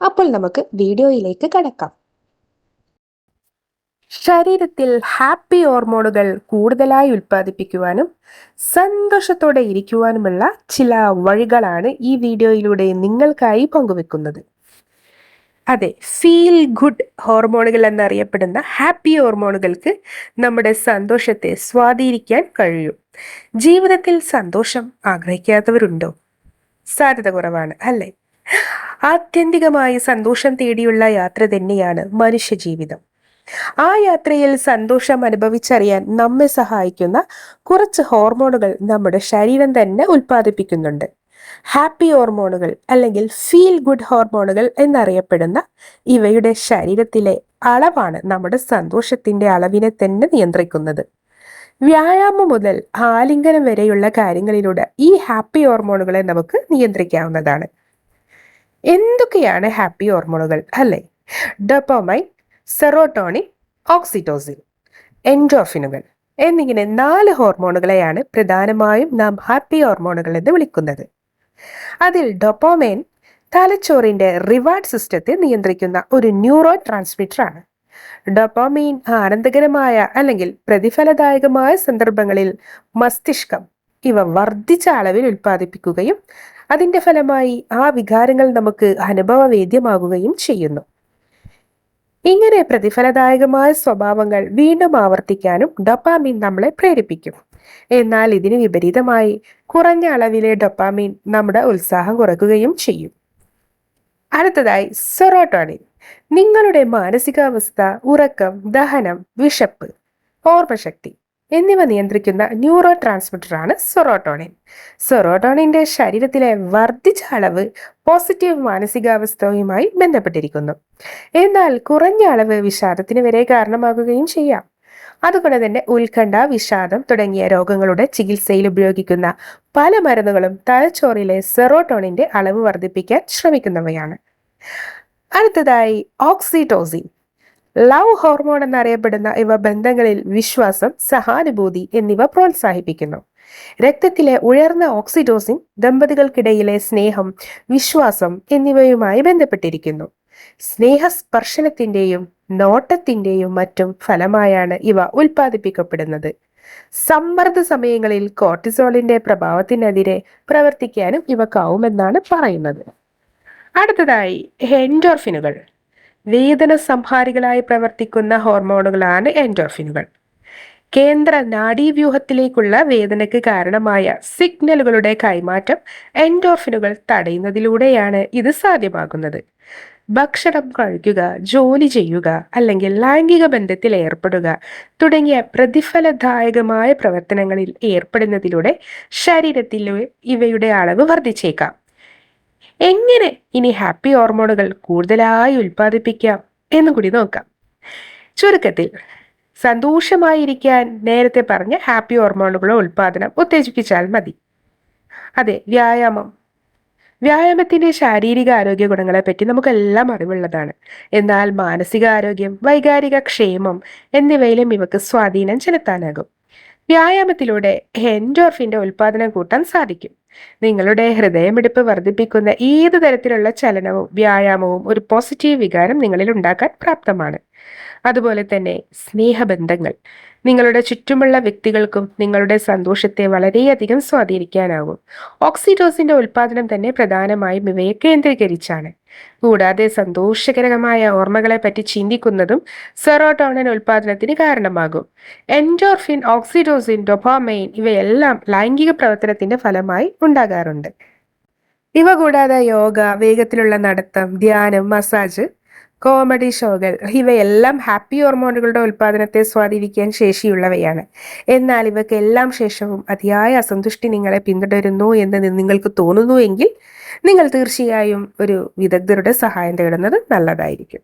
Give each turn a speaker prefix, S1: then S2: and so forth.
S1: അപ്പോൾ നമുക്ക് വീഡിയോയിലേക്ക് കടക്കാം.
S2: ശരീരത്തിൽ ഹാപ്പി ഹോർമോണുകൾ കൂടുതലായി ഉൽപ്പാദിപ്പിക്കുവാനും സന്തോഷത്തോടെ ഇരിക്കുവാനുമുള്ള ചില വഴികളാണ് ഈ വീഡിയോയിലൂടെ നിങ്ങൾക്കായി പങ്കുവെക്കുന്നത്. അതെ ഫീൽ ഗുഡ് ഹോർമോണുകൾ എന്നറിയപ്പെടുന്ന ഹാപ്പി ഹോർമോണുകൾക്ക് നമ്മുടെ സന്തോഷത്തെ സ്വാധീനിക്കാൻ കഴിയും. ജീവിതത്തിൽ സന്തോഷം ആഗ്രഹിക്കാത്തവരുണ്ടോ? സാധ്യത കുറവാണ് അല്ലേ? ആത്യന്തികമായി സന്തോഷം തേടിയുള്ള യാത്ര തന്നെയാണ് മനുഷ്യജീവിതം. ആ യാത്രയിൽ സന്തോഷം അനുഭവിച്ചറിയാൻ നമ്മെ സഹായിക്കുന്ന കുറച്ച് ഹോർമോണുകൾ നമ്മുടെ ശരീരം തന്നെ ഉൽപ്പാദിപ്പിക്കുന്നുണ്ട്. ഹാപ്പി ഹോർമോണുകൾ അല്ലെങ്കിൽ ഫീൽ ഗുഡ് ഹോർമോണുകൾ എന്നറിയപ്പെടുന്ന ഇവയുടെ ശരീരത്തിലെ അളവാണ് നമ്മുടെ സന്തോഷത്തിന്റെ അളവിനെ തന്നെ നിയന്ത്രിക്കുന്നത്. വ്യായാമം മുതൽ ആലിംഗനം വരെയുള്ള കാര്യങ്ങളിലൂടെ ഈ ഹാപ്പി ഹോർമോണുകളെ നമുക്ക് നിയന്ത്രിക്കാവുന്നതാണ്. എന്തൊക്കെയാണ് ഹാപ്പി ഹോർമോണുകൾ അല്ലേ? ഡൊപ്പോമൈൻ സെറോട്ടോണിൻ ഓക്സിറ്റോസിൻ എൻഡോഫിനുകൾ എന്നിങ്ങനെ നാല് ഹോർമോണുകളെയാണ് പ്രധാനമായും നാം ഹാപ്പി ഹോർമോണുകൾ എന്ന് വിളിക്കുന്നത്. അതിൽ ഡൊപ്പോമൈൻ തലച്ചോറിന്റെ റിവാർഡ് സിസ്റ്റത്തെ നിയന്ത്രിക്കുന്ന ഒരു ന്യൂറോ ട്രാൻസ്മിറ്ററാണ് ഡൊപ്പോമീൻ ആനന്ദകരമായ അല്ലെങ്കിൽ പ്രതിഫലദായകമായ സന്ദർഭങ്ങളിൽ മസ്തിഷ്കം ഇവ വർദ്ധിച്ച അളവിൽ ഉൽപ്പാദിപ്പിക്കുകയും അതിന്റെ ഫലമായി ആ വികാരങ്ങൾ നമുക്ക് അനുഭവവേദ്യമാകുകയും ചെയ്യുന്നു. ഇങ്ങനെ പ്രതിഫലദായകമായ സ്വഭാവങ്ങൾ വീണ്ടും ആവർത്തിക്കാനും ഡൊപ്പാമീൻ നമ്മളെ പ്രേരിപ്പിക്കും. എന്നാൽ ഇതിന് വിപരീതമായി കുറഞ്ഞ അളവിലെ ഡൊപ്പാമീൻ നമ്മുടെ ഉത്സാഹം കുറയ്ക്കുകയും ചെയ്യും. അടുത്തതായി സെറോട്ടോണിൻ. നിങ്ങളുടെ മാനസികാവസ്ഥ ഉറക്കം ദഹനം വിശപ്പ് ഓർമ്മശക്തി എന്നിവ നിയന്ത്രിക്കുന്ന ന്യൂറോ ട്രാൻസ്മിറ്ററാണ് സൊറോട്ടോണിൻ സൊറോട്ടോണിന്റെ ശരീരത്തിലെ വർദ്ധിച്ച അളവ് പോസിറ്റീവ് മാനസികാവസ്ഥയുമായി ബന്ധപ്പെട്ടിരിക്കുന്നു. എന്നാൽ കുറഞ്ഞ അളവ് വിഷാദത്തിന് വരെ കാരണമാകുകയും ചെയ്യാം. അതുകൊണ്ട് തന്നെ ഉത്കണ്ഠ വിഷാദം തുടങ്ങിയ രോഗങ്ങളുടെ ചികിത്സയിൽ ഉപയോഗിക്കുന്ന പല മരുന്നുകളും തലച്ചോറിലെ സെറോട്ടോണിന്റെ അളവ് വർദ്ധിപ്പിക്കാൻ ശ്രമിക്കുന്നവയാണ്. അടുത്തതായി ഓക്സിറ്റോസിൻ ലവ് ഹോർമോൺ എന്നറിയപ്പെടുന്ന ഇവ ബന്ധങ്ങളിൽ വിശ്വാസം സഹാനുഭൂതി എന്നിവ പ്രോത്സാഹിപ്പിക്കുന്നു. രക്തത്തിലെ ഉയർന്ന ഓക്സിഡോസിൻ ദമ്പതികൾക്കിടയിലെ സ്നേഹം വിശ്വാസം എന്നിവയുമായി ബന്ധപ്പെട്ടിരിക്കുന്നു. സ്നേഹസ്പർശനത്തിന്റെയും നോട്ടത്തിന്റെയും മറ്റും ഫലമായാണ് ഇവ ഉൽപ്പാദിപ്പിക്കപ്പെടുന്നത്. സമ്മർദ്ദ സമയങ്ങളിൽ കോർട്ടിസോളിന്റെ പ്രഭാവത്തിനെതിരെ പ്രവർത്തിക്കാനും ഇവക്കാവുമെന്നാണ് പറയുന്നത്. അടുത്തതായി എൻഡോർഫിനുകൾ. വേദന സംഹാരികളായി പ്രവർത്തിക്കുന്ന ഹോർമോണുകളാണ് എൻഡോർഫിനുകൾ. കേന്ദ്ര നാഡീവ്യൂഹത്തിലേക്കുള്ള വേദനയ്ക്ക് കാരണമായ സിഗ്നലുകളുടെ കൈമാറ്റം എൻഡോർഫിനുകൾ തടയുന്നതിലൂടെയാണ് ഇത് സാധ്യമാകുന്നത്. ഭക്ഷണം കഴിക്കുക ജോലി ചെയ്യുക അല്ലെങ്കിൽ ലൈംഗിക ബന്ധത്തിൽ ഏർപ്പെടുക തുടങ്ങിയ പ്രതിഫലദായകമായ പ്രവർത്തനങ്ങളിൽ ഏർപ്പെടുന്നതിലൂടെ ശരീരത്തിലെ ഇവയുടെ അളവ് വർദ്ധിച്ചേക്കാം. എങ്ങനെ ഇനി ഹാപ്പി ഹോർമോണുകൾ കൂടുതലായി ഉൽപ്പാദിപ്പിക്കാം എന്നും കൂടി നോക്കാം. ചുരുക്കത്തിൽ സന്തോഷമായിരിക്കാൻ നേരത്തെ പറഞ്ഞ ഹാപ്പി ഹോർമോണുകളുടെ ഉൽപ്പാദനം ഉത്തേജിപ്പിച്ചാൽ മതി. അതെ വ്യായാമം. വ്യായാമത്തിന്റെ ശാരീരിക ആരോഗ്യ ഗുണങ്ങളെ പറ്റി നമുക്കെല്ലാം അറിവുള്ളതാണ്. എന്നാൽ മാനസികാരോഗ്യം വൈകാരിക ക്ഷേമം എന്നിവയിലും ഇവക്ക് സ്വാധീനം ചെലുത്താനാകും. വ്യായാമത്തിലൂടെ എൻഡോർഫിന്റെ ഉൽപ്പാദനം കൂട്ടാൻ സാധിക്കും. നിങ്ങളുടെ ഹൃദയമിടിപ്പ് വർദ്ധിപ്പിക്കുന്ന ഏത് തരത്തിലുള്ള ചലനവും വ്യായാമവും ഒരു പോസിറ്റീവ് വികാരം നിങ്ങളിൽ ഉണ്ടാക്കാൻ പ്രാപ്തമാണ്. അതുപോലെ തന്നെ സ്നേഹബന്ധങ്ങൾ. നിങ്ങളുടെ ചുറ്റുമുള്ള വ്യക്തികൾക്കും നിങ്ങളുടെ സന്തോഷത്തെ വളരെയധികം സ്വാധീനിക്കാനാവും. ഓക്സിഡോസിന്റെ ഉൽപാദനം തന്നെ പ്രധാനമായും ഇവയെ കേന്ദ്രീകരിച്ചാണ്. കൂടാതെ സന്തോഷകരമായ ഓർമ്മകളെ പറ്റി ചിന്തിക്കുന്നതും സെറോട്ടോണിൻ ഉൽപാദനത്തിന് കാരണമാകും. എൻഡോർഫിൻ ഓക്സിഡോസിൻ ഡൊപാമൈൻ ഇവയെല്ലാം ലൈംഗിക പ്രവർത്തനത്തിന്റെ ഫലമായി ഉണ്ടാകാറുണ്ട്. ഇവ കൂടാതെ യോഗ വേഗത്തിലുള്ള നടത്തം ധ്യാനം മസാജ് കോമഡി ഷോകൾ ഇവയെല്ലാം ഹാപ്പി ഹോർമോണുകളുടെ ഉൽപ്പാദനത്തെ സ്വാധീനിക്കാൻ ശേഷിയുള്ളവയാണ്. എന്നാൽ ഇവയ്ക്കെല്ലാം ശേഷവും അതിയായ അസന്തുഷ്ടി നിങ്ങളെ പിന്തുടരുന്നു എന്ന് നിങ്ങൾക്ക് തോന്നുന്നുവെങ്കിൽ നിങ്ങൾ തീർച്ചയായും ഒരു വിദഗ്ധരുടെ സഹായം തേടുന്നത് നല്ലതായിരിക്കും.